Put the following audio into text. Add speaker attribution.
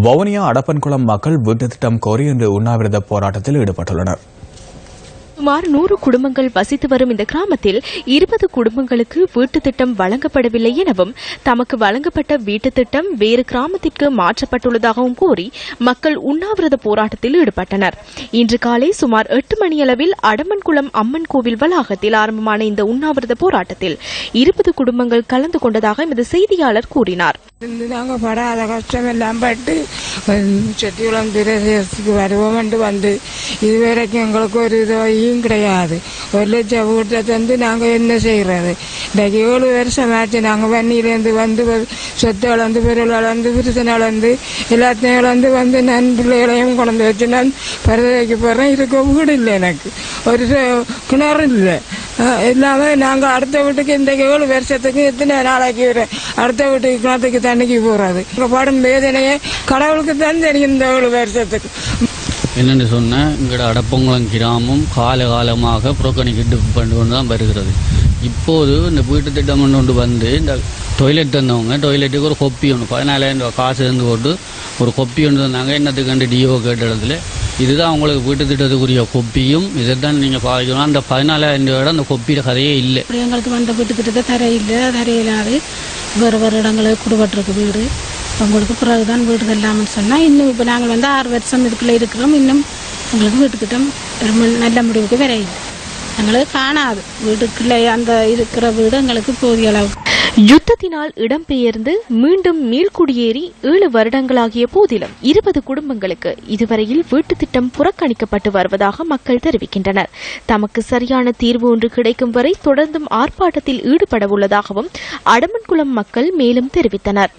Speaker 1: வவுனியா அடப்பன்குளம் மக்கள் வீட்டு திட்டம் கோரி இன்று உண்ணாவிரத போராட்டத்தில் ஈடுபட்டுள்ளனர்.
Speaker 2: சுமார் நூறு குடும்பங்கள் வசித்து வரும் இந்த கிராமத்தில் இருபது குடும்பங்களுக்கு வீட்டுத் திட்டம் வழங்கப்படவில்லை எனவும் தமக்கு வழங்கப்பட்ட வீட்டுத் திட்டம் வேறு கிராமத்திற்கு மாற்றப்பட்டுள்ளதாகவும் கூறி மக்கள் உண்ணாவிரத போராட்டத்தில் ஈடுபட்டனர். இன்று காலை சுமார் எட்டு மணியளவில் அடமன்குளம் அம்மன் கோவில் வளாகத்தில் ஆரம்பமான இந்த உண்ணாவிரத போராட்டத்தில் இருபது குடும்பங்கள் கலந்து கொண்டதாக எமது செய்தியாளர் கூறினார்.
Speaker 3: நாங்கள் படாத கஷ்டம் எல்லாம் பட்டு செட்டிகுளம் பிரதேசத்துக்கு வருவோம்ட்டு வந்து இதுவரைக்கும் எங்களுக்கு ஒரு எதுவும் கிடையாது ஒரு லட்சம் வீட்டை தந்து நாங்கள் என்ன செய்கிறது இன்றைக்கு ஏழு வருஷம் ஆச்சு நாங்கள் வன்னியிலேருந்து வந்து சொத்து வளர்ந்து பொருள் வளர்ந்து விருசன் வளர்ந்து எல்லாத்தையும் வளர்ந்து வந்து நான் பிள்ளைகளையும் குழந்தை வச்சு நான் பரதவைக்கு போகிறேன் இருக்க வீடு இல்லை எனக்கு ஒரு கிணறு இல்லை இல்லாமல் எல்லாமே நாங்கள் அடுத்த வீட்டுக்கு இந்த ஏழு வருஷத்துக்கு எத்தனை நாளைக்கு வரும் அடுத்த வீட்டுக்கு கிணத்துக்கு தண்ணிக்கு போகிறது இங்கே படும் வேதனையே கடவுளுக்கு தான் தெரியும் இந்த ஏழு வருஷத்துக்கு
Speaker 4: என்னென்னு சொன்னால் இங்கட அடப்பங்குளம் கிராமம் கால காலமாக புறக்கணிக்கிட்டு பண்ணி கொண்டு தான் வருகிறது. இப்போது இந்த வீட்டு திட்டம் கொண்டு வந்து இந்த டொய்லெட் தந்தவங்க டொய்லெட்டுக்கு ஒரு கொப்பி ஒன்று பதினாலாயிரம் ரூபா காசு இருந்து போட்டு ஒரு கொப்பி ஒன்று தந்தாங்க. என்னத்துக்கு கண்டு டிஓ கேட்ட இடத்துல? இதுதான் உங்களுக்கு வீட்டு திட்டத்துக்குரிய கொப்பியும் இதை தான் நீங்கள் பாதிக்கணும். அந்த பதினாலாயிரம் ரூபாயோட அந்த கொப்பியில் கதையே இல்லை.
Speaker 5: எங்களுக்கு வந்த வீட்டு திட்டத்தை தரையில்லை தரையில்லாது வேறு வேறு இடங்களுக்கு குடுபட்டிருக்கு வீடு. உங்களுக்கு பிறகுதான் வீடு இல்லாமல் சொன்னால் இன்னும் இப்போ நாங்கள் வந்து ஆறு வருஷம் இதுக்குள்ளே இருக்கிறோம். இன்னும் எங்களுக்கு வீட்டு திட்டம் ஒரு நல்ல முடிவுக்கு வரையில்லை எங்களுக்கு காணாது. வீட்டுக்குள்ளே அந்த இருக்கிற வீடு எங்களுக்கு போதிய அளவு
Speaker 2: யுத்தத்தினால் இடம்பெயர்ந்து மீண்டும் மீள்குடியேறி ஏழு வருடங்களாகிய போதிலும் இருபது குடும்பங்களுக்கு இதுவரையில் வீட்டுத் திட்டம் புறக்கணிக்கப்பட்டு வருவதாக மக்கள் தெரிவிக்கின்றனர். தமக்கு சரியான தீர்வு ஒன்று கிடைக்கும் வரை தொடர்ந்தும் ஆர்ப்பாட்டத்தில் ஈடுபட உள்ளதாகவும் அடமன்குளம் மக்கள் மேலும் தெரிவித்தனர்.